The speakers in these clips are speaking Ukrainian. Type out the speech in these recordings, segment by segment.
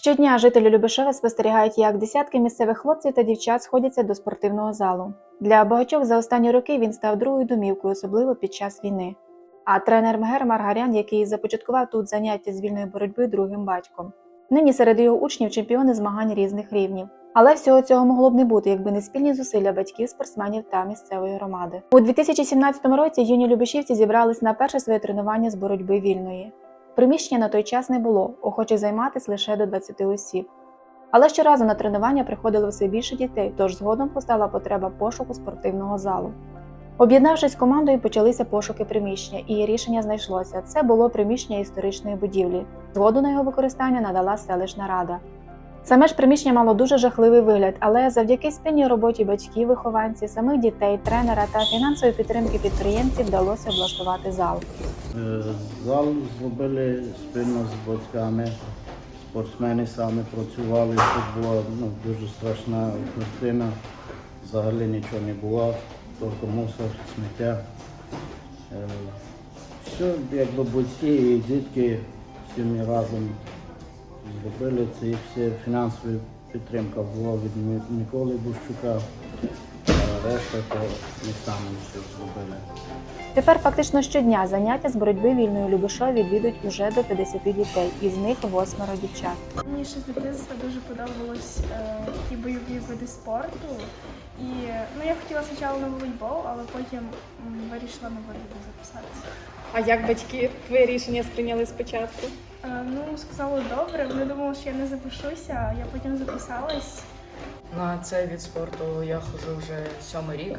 Щодня жителі Любешева спостерігають, як десятки місцевих хлопців та дівчат сходяться до спортивного залу. Для багатьох за останні роки він став другою домівкою, особливо під час війни. А тренер МГЕР Маргарян, який започаткував тут заняття з вільної боротьби другим батьком. Нині серед його учнів чемпіони змагань різних рівнів. Але всього цього могло б не бути, якби не спільні зусилля батьків, спортсменів та місцевої громади. У 2017 році юні любешівці зібрались на перше своє тренування з боротьби вільної. Приміщення на той час не було, охоче займатися лише до 20 осіб. Але щоразу на тренування приходило все більше дітей, тож згодом постала потреба пошуку спортивного залу. Об'єднавшись з командою, почалися пошуки приміщення, і рішення знайшлося. Це було приміщення історичної будівлі. Згоду на його використання надала селищна рада. Саме ж приміщення мало дуже жахливий вигляд, але завдяки спільній роботі батьків, вихованців, самих дітей, тренера та фінансової підтримки підприємців вдалося облаштувати зал. Е, Зал зробили спільно з батьками. Спортсмени самі працювали. Тут була ну, дуже страшна картина. Взагалі нічого не було, тільки мусор, сміття. Е, Все, якби батьки і дітки всі разом зробили це і все фінансова підтримка була від Ми- Миколи Бущука, а решта то ми самі все зробили. Тепер фактично щодня заняття з боротьби вільною Любишов відвідують уже до 50 дітей, із них восьмеро дівчат. Мені ще з дитинства дуже подобались е, ті бойові види спорту. І ну, я хотіла спочатку на волейбол, але потім м, вирішила на волейбол записатися. А як батьки твоє рішення сприйняли спочатку? Е, ну, сказали добре, вони думали, що я не запишуся, а я потім записалась. На цей від спорту я ходжу вже сьомий рік.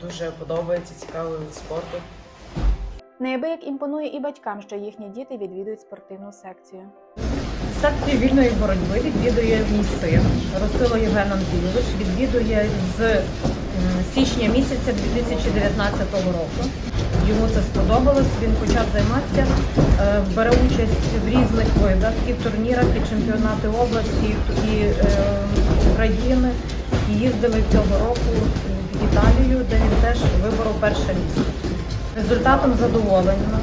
Дуже подобається, цікавий від спорту. Неабияк імпонує і батькам, що їхні діти відвідують спортивну секцію. Секцію вільної боротьби відвідує мій син Росило Євген Андрійович. Відвідує з січня місяця 2019 року. Йому це сподобалось. Він почав займатися, е, бере участь в різних видах і турнірах, і чемпіонати області, і е, України. І їздили цього року в Італію, де він теж виборов перше місце. Результатом задоволення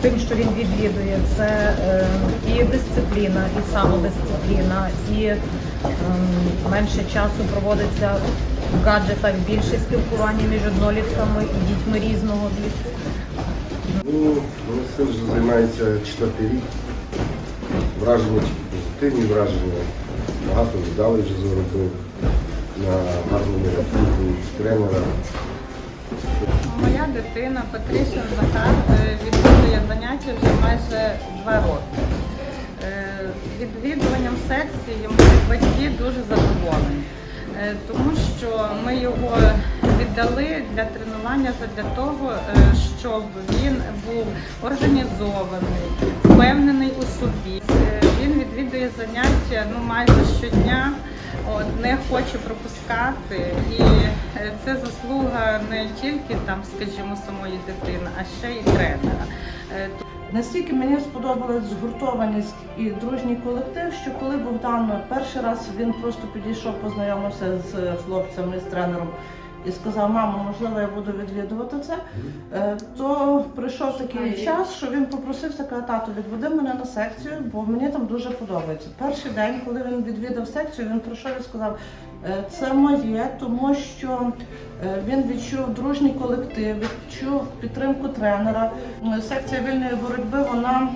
тим, що він відвідує, це е, і дисципліна, і самодисципліна, і ем, менше часу проводиться в гаджетах, більше спілкування між однолітками і дітьми різного віку. Ну, мене син вже займається четвертий рік. Враження позитивні враження. Багато медалей вже заробив на гарному рахунку тренера. Моя дитина Патріша Захар е, вже майже два роки. Е, Відвідуванням секції батьки дуже задоволені, е, тому що ми його віддали для тренування для того, е, щоб він був організований, впевнений у собі. Він відвідує заняття ну, майже щодня. От, не хоче пропускати, і е, це заслуга не тільки там, скажімо, самої дитини, а ще й тренера. Е, Настільки мені сподобалась згуртованість і дружній колектив, що коли Богдан перший раз він просто підійшов, познайомився з хлопцями, з тренером і сказав, мамо, можливо, я буду відвідувати це, е, то прийшов такий час, що він попросився, каже, тато, відведи мене на секцію, бо мені там дуже подобається. Перший день, коли він відвідав секцію, він прийшов і сказав, «Е, це моє, тому що е, він відчув дружній колектив, відчув підтримку тренера. Секція вільної боротьби вона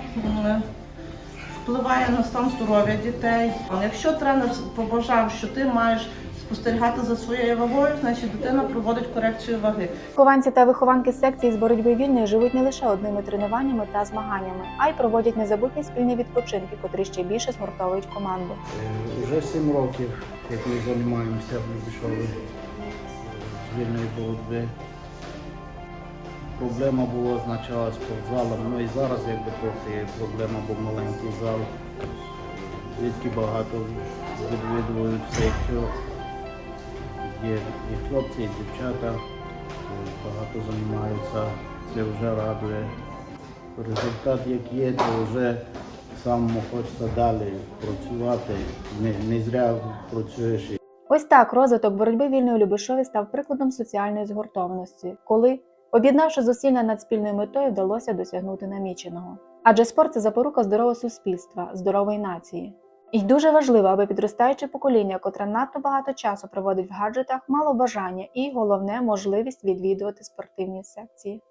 впливає на стан здоров'я дітей. Якщо тренер побажав, що ти маєш спостерігати за своєю вагою, значить дитина проводить корекцію ваги. Вихованці та вихованки секції з боротьби вільної живуть не лише одними тренуваннями та змаганнями, а й проводять незабутні спільні відпочинки, котрі ще більше згуртовують команду. Е, Уже сім років, як ми займаємося в Любішові з вільної боротьби. Проблема була спочатку спортзалом, ну і зараз якби трохи проблема, бо маленький зал. Дітки багато відвідують секцію. Є і хлопці, і дівчата, е, багато займаються, це вже радує. Результат як є, то вже самому хочеться далі працювати. Не, не зря працюєш. Ось так розвиток боротьби вільної Любишові став прикладом соціальної згуртованості, коли, об'єднавши зусилля над спільною метою, вдалося досягнути наміченого. Адже спорт це запорука здорового суспільства, здорової нації. І дуже важливо, аби підростаюче покоління, котре надто багато часу проводить в гаджетах, мало бажання і головне можливість відвідувати спортивні секції.